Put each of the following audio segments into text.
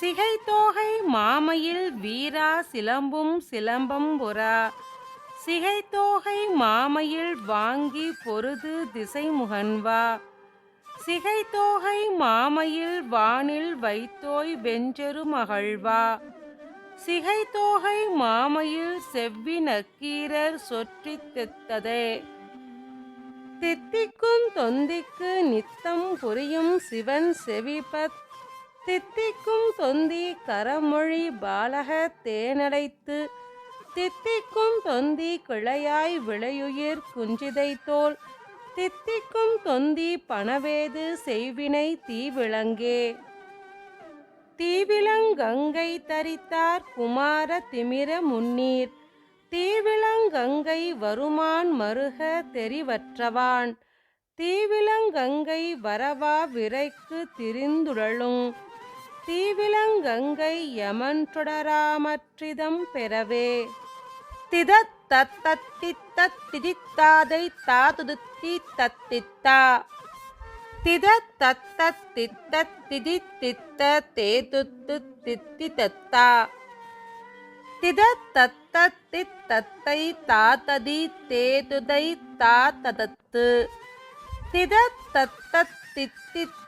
சிகைத்தோகை மாமையில் வீரா சிலம்பும் சிலம்பம்புரா சிகைத்தோகை மாமையில் வாங்கி பொருது திசைமுகன்வா சிகைத்தோகை மாமையில் வானில் வைத்தோய் வெஞ்செரு மகழ்வா சிகைத்தோகை மாமையில் செவ்வி நக்கீரர் சொற்றித் தெத்ததே. தித்திக்கும் தொந்திக்கு நித்தம் புரியும் சிவன் செவிபத் தித்திக்கும் தொந்தி கரமொழி பாலக தேனடைத்து தித்திக்கும் தொந்தி கிளையாய் விளையுயிர் குஞ்சிதை தோல் தித்திக்கும் தொந்தி பணவேது செய்வினை தீவிளங்கே. தீவிளங்கங்கை தரித்தார் குமார திமிர முன்னீர் தீவிளங்கங்கை வருமான் மருக தெரிவற்றவான் தீவிளங்கங்கை வரவா விரைக்கு திரிந்துழலும். தீவிலங்கங்கை யமன் தொடராமற்றிதம் பெறவே. திதத் தத்தத்தித்தத் திதித்தாதை தாதுதுத்தி தத்தித்தா திதத் தத்தத் தித்தத் திதித்தித்த தேதுத்து தித்தி தத்தா திதத் தத்தத் தித்தத்தை தாத்ததி. தேதுதை தாத்ததத்து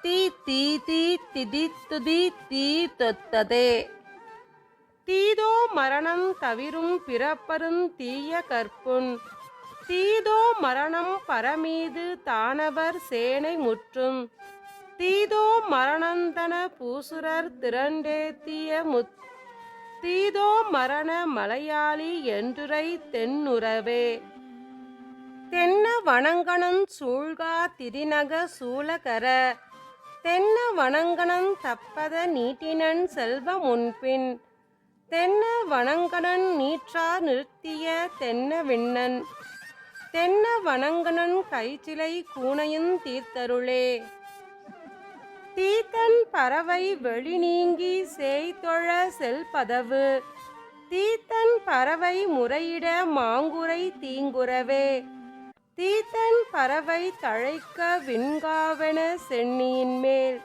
தீ தத்தத் தித்தித்தி தீதி திதித்துதி தீ தொத்ததே. தீதோ மரணம் தவிரும் பிறப்பருந் தீய கற்புன். தீதோ மரணம் பரமீது தானவர் சேனை முற்றும். தீதோ மரணந்தன பூசுரர் திரண்டேத்திய முத். தீதோ மரண மலையாளி என்றுரை தென்னுறவே. தென்ன வணங்கணன் சூழ்கா திரிநக சூலகர. தென்ன வணங்கணன் தப்பத நீட்டினன் செல்வ முன்பின் தென்ன வணங்கணன் நீற்றா நிறுத்திய தென்ன விண்ணன். தென்ன வணங்கணன் கைச்சிலை கூனையும் தீர்த்தருளே. தீத்தன் பறவை வெளி நீங்கி சேய்தொழ செல்பதவு. தீத்தன் பறவை முறையிட மாங்குரை தீங்குறவே. தீத்தன் பறவை தழைக்க விண்காவன சென்னியின் மேல்.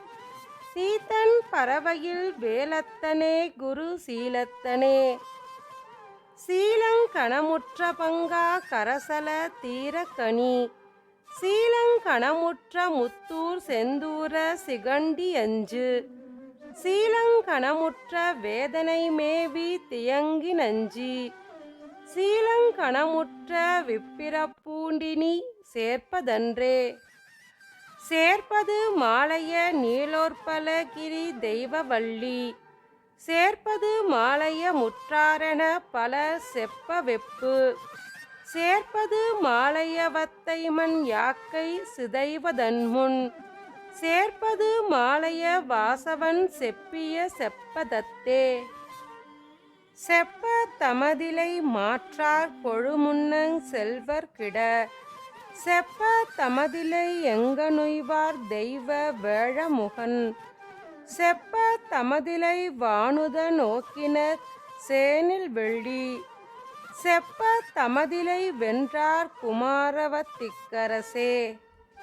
சீத்தன் பறவையில் வேலத்தனே குரு சீலத்தனே. சீலங்கணமுற்ற பங்கா கரசல தீரக்கனி சீலங்கணமுற்ற முத்தூர் செந்தூர சிகண்டி அஞ்சு. சீலங்கணமுற்ற வேதனை மேவி தியங்கி நஞ்சி. சீலங்கணமுற்ற விப்பிரப்பூண்டினி சேர்ப்பதன்றே. சேர்ப்பது மாலைய நீலோற்பலகிரி தெய்வவள்ளி. சேர்ப்பது மாலைய முற்றாரென பல செப்ப வெப்பு சேர்ப்பது மாலைய வத்தைமன் யாக்கை சிதைவதன்முன். சேர்ப்பது மாலைய வாசவன் செப்பிய செப்பதத்தே. செப்ப தமதிலை மாற்றார் கொழுமுன்னங் செல்வர் கிட. செப்ப தமதிலை எங்கனுய்வார் தெய்வ வேழமுகன். செப்ப தமதிலை வானுத நோக்கினர் சேனில் வெள்ளி. செப்ப தமதிலை வென்றார் குமாரவத்திக்கரசே